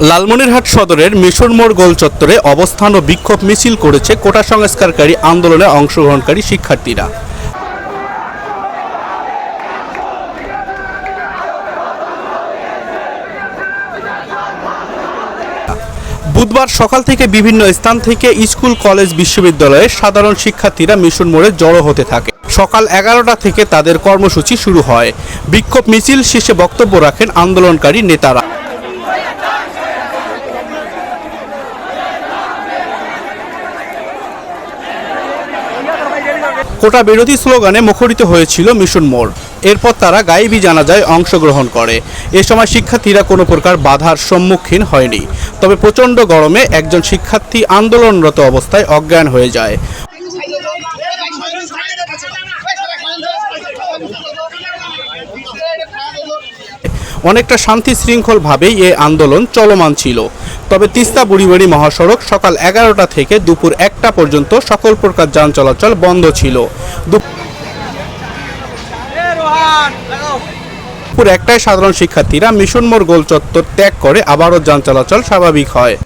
লালমনিরহাট সদরের মিশর মোড় গোল চত্বরে অবস্থান ও বিক্ষোভ মিছিল করেছে কোটা সংস্কারকারী আন্দোলনে অংশগ্রহণকারী শিক্ষার্থীরা। বুধবার সকাল থেকে বিভিন্ন স্থান থেকে স্কুল, কলেজ, বিশ্ববিদ্যালয়ে সাধারণ শিক্ষার্থীরা মিশন মোড়ে জড়ো হতে থাকে। সকাল এগারোটা থেকে তাদের কর্মসূচি শুরু হয়। বিক্ষোভ মিছিল শেষে বক্তব্য রাখেন আন্দোলনকারী নেতারা। কোটা বিরোধী স্লোগানে মুখরিত হয়েছিল মিশন মোড়। এরপর তারা গাইবি জানাজায় অংশগ্রহণ করে। এ সময় শিক্ষার্থীরা কোনো প্রকার বাধার সম্মুখীন হয়নি। তবে প্রচণ্ড গরমে একজন শিক্ষার্থী আন্দোলনরত অবস্থায় অজ্ঞান হয়ে যায়। অনেকটা শান্তি শৃঙ্খলভাবেই এ আন্দোলন চলমান ছিল। তবে তিস্তা বুড়িবাড়ি মহাসড়ক সকাল এগারোটা থেকে দুপুর একটা পর্যন্ত সকল প্রকার যান চলাচল বন্ধ ছিল। দুপ- দুপুর একটায় সাধারণ শিক্ষার্থীরা মিশন মোড় গোল চত্বর ত্যাগ করে আবারও যান চলাচল স্বাভাবিক হয়।